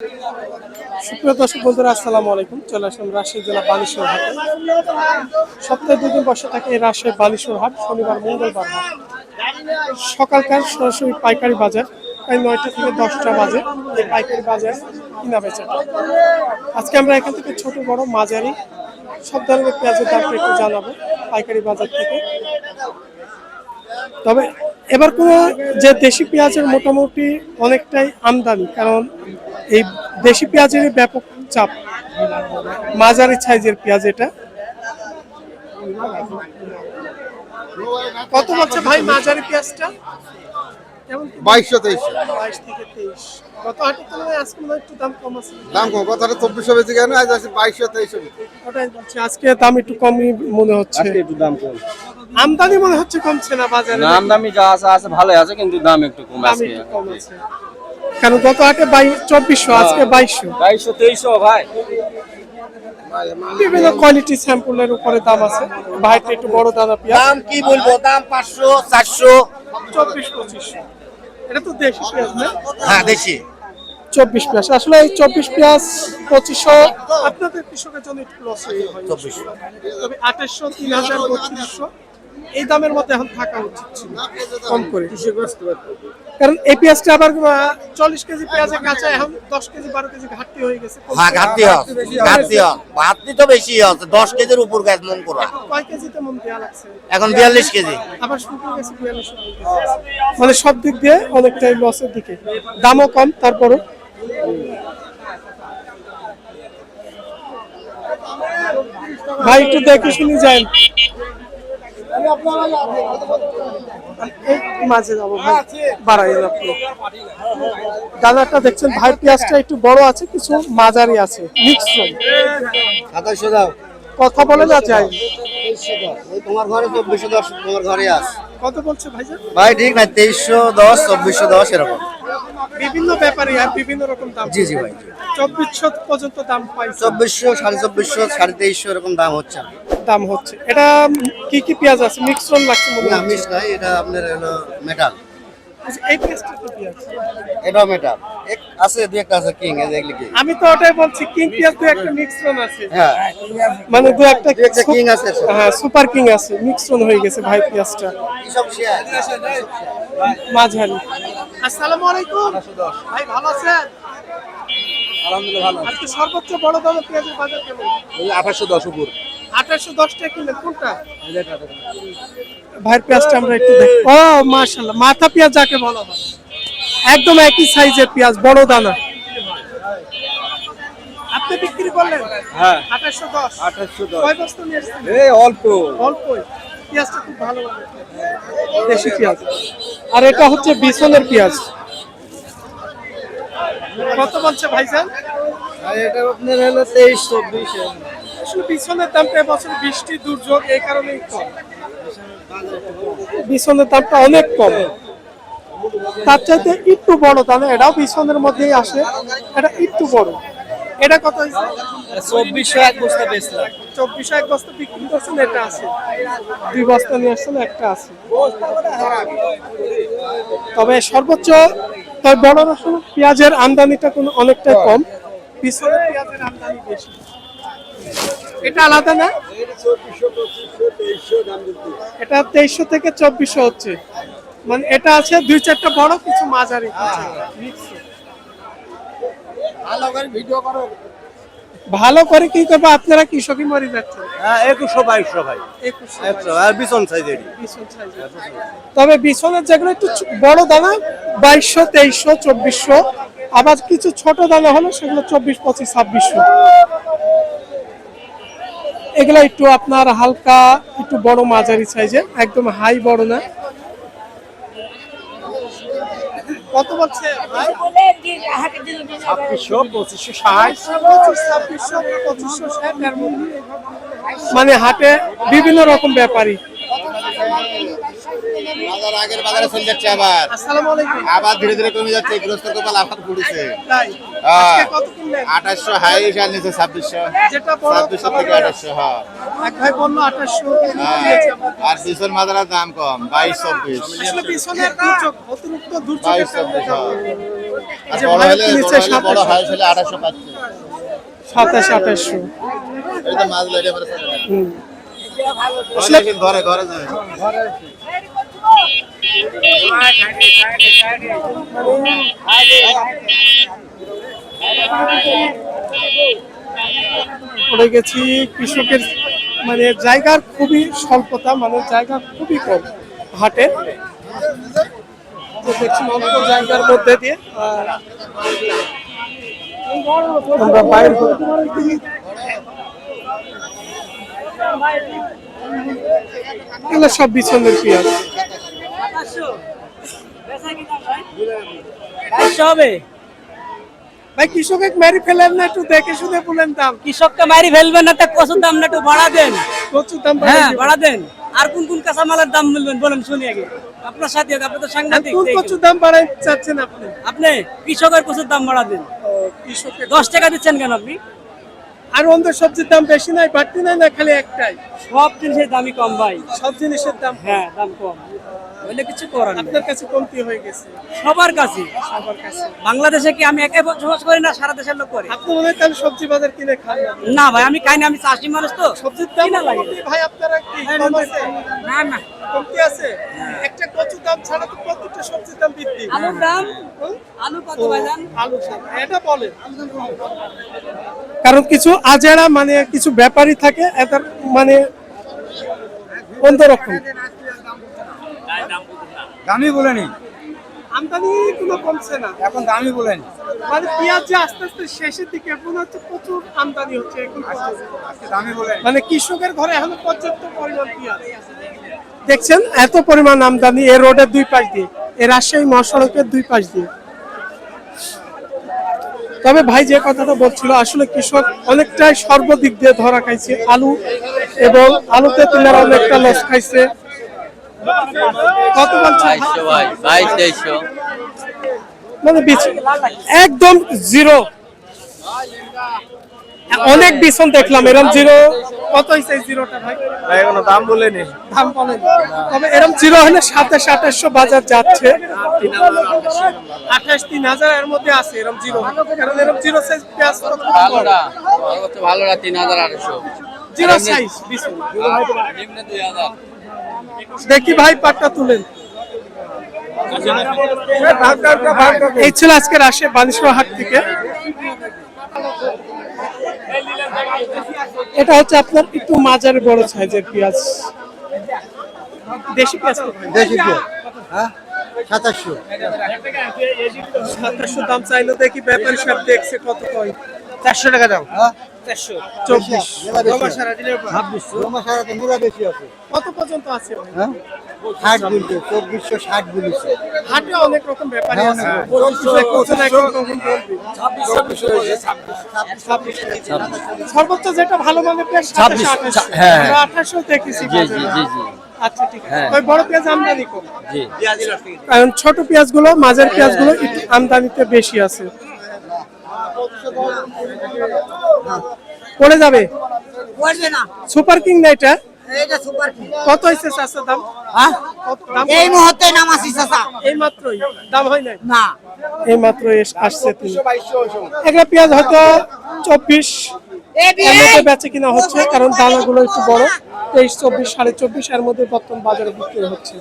সুপ্রিয় দর্শক বন্ধুরা, আসসালামু আলাইকুম। চলে আসলাম রাজশাহী জেলা বালিশ্বর হাটে। সপ্তাহে দুদিন বসে থাকে এই রাজশাহী বালিশ্বর হাট, শনিবার, মঙ্গলবার সকালকার সরাসরি পাইকারি বাজার, প্রায় নয়টা থেকে দশটা বাজে। এই পাইকারি বাজার কিনা বেচা আজকে আমরা এখান থেকে ছোট বড় মাঝারি, সব ধরনের পেঁয়াজের দামটা একটু জানাব পাইকারি বাজার থেকে। তবে এবার কোনো যে দেশি পেঁয়াজের মোটামুটি অনেকটাই আমদানি কারণ এই দেশি পেঁয়াজের ব্যাপক চাপ। মাঝারি সাইজের পেঁয়াজ এটা। কত বলছে ভাই মাঝারি পেঁয়াজটা? বাইশশো তেইশশো বাইশ থেকে তেইশ। গত হাটের তুলনায় আজকে মনে একটু দাম কম আছে। দাম কম কথাটা চব্বিশশো বেশি কেন? আজ আছে বাইশশো তেইশশো ওটাই বলছি আজকে দাম একটু কমই মনে হচ্ছে। একটু দাম কম। আমদানি মনে হচ্ছে কমছে না বাজারে? নাম দামি যা আছে আছে ভালো আছে কিন্তু দাম একটু কম আছে। কারণ গত হাটে বাইশ চব্বিশশো আজকে বাইশশো। বাইশশো তেইশশো ভাই। বিভিন্ন কোয়ালিটি স্যাম্পলের উপরে দাম আছে। ভাইটা একটু বড় পেঁয়াজ। দাম কি বলব? দাম পাঁচশো চারশো। চব্বিশ পঁচিশশো। এটা তো দেশি পেঁয়াজ না? হ্যাঁ দেশি। চব্বিশ পেঁয়াজ। আসলে এই চব্বিশ পেঁয়াজ পঁচিশশো আপনাদের কৃষকের জন্য একটু লস হয়ে হয় চব্বিশশো। তবে আঠাশশো তিন হাজার বত্রিশশো। এই দামের মতো এখন থাকা উচিত ছিল কম করে। কারণ এই পেঁয়াজটা আবার চল্লিশ কেজি পেঁয়াজে কাঁচা এখন দশ কেজি বারো কেজি ঘাটতি হয়ে গেছে। হ্যাঁ ঘাটতি হয় ঘাটতি হয় ঘাটতি তো বেশি দশ কেজির উপর গাছ মন করা। কয় কেজিতে মন দেওয়া লাগছে? এখন বিয়াল্লিশ কেজি। আবার শুকিয়ে গেছে বিয়াল্লিশ মানে সব দিক দিয়ে অনেকটাই লসের দিকে। দামও কম তারপরও। ভাই একটু দেখে শুনি যাই। মাঝে যাব ভাই। বাড়াই আপনি দানাটা দেখছেন ভাই পেঁয়াজটা একটু বড় আছে কিছু মাঝারি আছে মিক্স কথা বলে না চাই ওই তোমার ঘরে চব্বিশশো দশ তোমার ঘরে আস কত বলছে ভাই ভাই ঠিক না তেইশশো দশ চব্বিশশো দশ এরকম। বিভিন্ন ব্যাপারে আর বিভিন্ন রকম দাম জি, জি ভাই। চব্বিশশো পর্যন্ত দাম পাই চব্বিশশো সাড়ে চব্বিশশো সাড়ে তেইশশো এরকম দাম হচ্ছে। দাম হচ্ছে। এটা কি কি পেঁয়াজ আছে? মিক্সন লাগছে হচ্ছে। আমিষ নাই এটা আপনার হলো মেটাল আচ্ছা, আছে? একটা আছে কিং কি আমি তো ওটাই বলছি কিং পেঁয়াজ দু একটা মিক্সন আছে। হ্যাঁ। মানে একটা কিং আছে হ্যাঁ সুপার কিং আছে মিক্সন হয়ে গেছে ভাই পেঁয়াজটা। সব শেয়ার মাঝারি। আসসালামু আলাইকুম। ভাই ভালো আছেন? আলহামদুলিল্লাহ ভালো আজকে সর্বোচ্চ বড় দামের পেঁয়াজের বাজার কেমন? উপর। আঠাশশো দশ টাকা কিনলেন কোনটা? ভাইয়ের পেঁয়াজটা আমরা একটু দেখি। ও মাশাল্লাহ মাথা পেঁয়াজ যাকে বলা হয়। একদম একই সাইজের পেঁয়াজ বড় দানা। আপনি বিক্রি করলেন? হ্যাঁ। আঠাশশো দশ। আঠাশশো দশ। কয় বস্তা নিয়ে এসেছেন এই অল্প। অল্পই। পেঁয়াজটা খুব ভালো দেশি পেঁয়াজ। আর এটা হচ্ছে বিছনের পেঁয়াজ। কত বলছে ভাইজান? এটা আপনার হলো তেইশ চব্বিশ। আসলে বিছনের দামটা এবছর বৃষ্টি দুর্যোগ এই কারণেই কম। বিছনের দামটা অনেক কম। তার চাইতে একটু বড় তাহলে এটাও বিছনের মধ্যেই আসে এটা একটু বড়। এটা কত চব্বিশশো এক বস্তা বেচলাম। চব্বিশশো এক বস্তা বিক্রি করছেন এটা আছে। দুই বস্তা নিয়ে আসছেন একটা আছে। তবে সর্বোচ্চ তবে বড় রসুন পেঁয়াজের আমদানিটা কোনো অনেকটাই কম। পিছনে পেঁয়াজের আমদানি বেশি। এটা আলাদা না? এটা তেইশশো থেকে চব্বিশশো হচ্ছে। মানে এটা আছে দুই চারটা বড় কিছু মাঝারি ভালো করে কি করব? আপনারা কৃষকই মরে যাচ্ছেন। হ্যাঁ একুশশো বাইশশো ভাই। বিছন সাইজের। তবে বিছনের যেগুলো একটু বড় দানা বাইশশো তেইশশো চব্বিশশো। আবার কিছু ছোট দানা হলো সেগুলো চব্বিশ পঁচিশ ছাব্বিশশো। এগুলো একটু আপনার হালকা একটু বড় মাঝারি সাইজের একদম হাই বড় না। কত বলছে ছাব্বিশশো পঁচিশশো ষাট। ছাব্বিশশো, পঁচিশশো, ষাট মানে হাটে বিভিন্ন রকম ব্যাপারী। বাজার আগের বাজারে চলে যাচ্ছে আবার। আসসালামু আলাইকুম। আবার ধীরে ধীরে কমে যাচ্ছে গ্রস্ত কপাল আবার পড়েছে। কিনলেন? আঠাশশো হাইশ আর নিচে ছাব্বিশশো। ছাব্বিশশো থেকে আঠাশশো হ্যাঁ। হ্যাঁ। আর পিছন মাদারার দাম কম বাইশ চব্বিশ। বাইশ চব্বিশ হ্যাঁ। আর বড় হলে বড় হাঁস হলে আঠাশশো পাচ্ছে। সাতাশ আঠাশশো। মাছ লেগে ঘরে ঘরে যায়। পড়ে গেছি কৃষকের মানে জায়গার খুবই স্বল্পতা মানে জায়গা খুবই কম হাটে। দেখছি অল্প জায়গার মধ্যে দিয়ে আমরা বাইর সব বিছন্দের পেঁয়াজ। হবে। ভাই কৃষকের মেরি ফেলেন না একটু দেখে শুনে বলেন দাম। কৃষককে মারি ফেলবেন না তা কচুর দাম না একটু বাড়া দেন। প্রচুর দাম হ্যাঁ বাড়িয়ে বাড়া দেন। আর কোন কোন কাঁচামালের দাম বলবেন? বলেন শুনি আগে। আপনার সাথে আপনি তো সাংঘাতিক কোন দেখি। দাম বাড়াই চাচ্ছেন আপনি? আপনি কৃষকের কচুর দাম বাড়া দেন। কৃষকের দশ টাকা দিচ্ছেন কেন আপনি? আর অন্য সবজির দাম বেশি নাই বাড়তি নাই না খালি একটাই? সব জিনিসের দামই কম ভাই। সব জিনিসের দাম হ্যাঁ দাম কম। বলে কিছু করার আপনার কাছে কমতি হয়ে গেছে? সবার কাছে। সবার কাছে। বাংলাদেশে কি আমি একাই বসবাস করি না সারা দেশের লোক করে? আপনি মনে হয় সবজি বাজার কিনে খান না? না ভাই আমি খাই না আমি চাষি মানুষ তো। সবজির দাম কিনা লাগে ভাই আপনারা কি কম আছে। না। না কমতি আছে? একটা কচুর দাম ছাড়া তো প্রত্যেকটা সবজির দাম বৃদ্ধি। আলুর দাম? আলু কত ভাই জান? আলু এটা বলে কারণ কিছু আজেরা মানে কিছু ব্যাপারী থাকে এদের মানে অন্যরকম। দামি বলেনি। আমদানি কোনো কমছে না। এখন দামি বলেন। মানে পেঁয়াজ যে আস্তে আস্তে শেষের দিকে মনে হচ্ছে প্রচুর আমদানি হচ্ছে এখন আজকে দামি বলেন। মানে কৃষকের ঘরে এখনও পর্যাপ্ত পরিমাণ পেঁয়াজ। দেখছেন এত পরিমাণ আমদানি এই রোডের দুই পাশ দিয়ে এই রাজশাহী মহাসড়কের দুই পাশ দিয়ে। তবে ভাই যে কথাটা বলছিল আসলে কৃষক অনেকটাই সর্বদিক দিয়ে ধরা খাইছে আলু এবং আলুতে তিনারা অনেকটা লস খাইছে। কত বলছে বাইশশো ভাই বাইশ তেইশশো মানে একদম জিরো। অনেক বিছন দেখলাম এরকম জিরো। কত এই জিরোটা ভাই? এখনও দাম বলেনি। দাম বলেন। তবে এরকম জিরো হলে সাতাশ আঠাশশো বাজার যাচ্ছে। আঠাশ তিন হাজার এর মধ্যে আছে এরকম জিরো। কারণ এরকম জিরো সাইজ পেঁয়াজ। ভালোটা ভালোটা তিন হাজার আড়াইশো। জিরো সাইজ বিছন নিম্নে দুই হাজার। দেখি ভাই পাটটা তুলেন। এই ছিল আজকে রাশে বানেশ্বর হাট থেকে। এটা হচ্ছে আপনার একটু মাজার বড় সাইজের পেঁয়াজ। দেশি পেঁয়াজ? দেশি হ্যাঁ? সাতাশশো। সাতাশশো দাম চাইলো দেখি ব্যাপারী সব দেখছে কত কয়। চারশো টাকা দাম। চব্বিশ। ছাব্বিশশো আমার সারা তো মুলা বেশি আছে কত পর্যন্ত আছে? হ্যাঁ? ষাট গুনতে চব্বিশশো ষাট গুলিছে হাটে অনেক রকম ব্যাপারী হ্যাঁ, আছে। হ্যাঁ। সর্বোচ্চ যেটা ভালো মানে হ্যাঁ, আঠাশশো দেখেছি জি জি জি জি। আচ্ছা ঠিক আছে। হ্যাঁ। ওই বড় পেঁয়াজ আমদানি কম। জি। কারণ ছোট পেঁয়াজগুলো মাঝের পেঁয়াজগুলো আমদানিতে বেশি আছে। পড়ে যাবে? পড়বে না। সুপার কিং না এটা? কত হয়েছে চাষের দাম? হ্যাঁ? দাম? এই মুহূর্তে চাচা। এই মাত্রই? দাম হয় নাই? না। এই মাত্র আসছে তিনি। একটা পেঁয়াজ হয়তো চব্বিশ বেচে কিনা হচ্ছে কারণ দানাগুলো একটু বড়। তেইশ চব্বিশ সাড়ে চব্বিশ এর মধ্যে বর্তমান বাজারে বিক্রি হচ্ছে।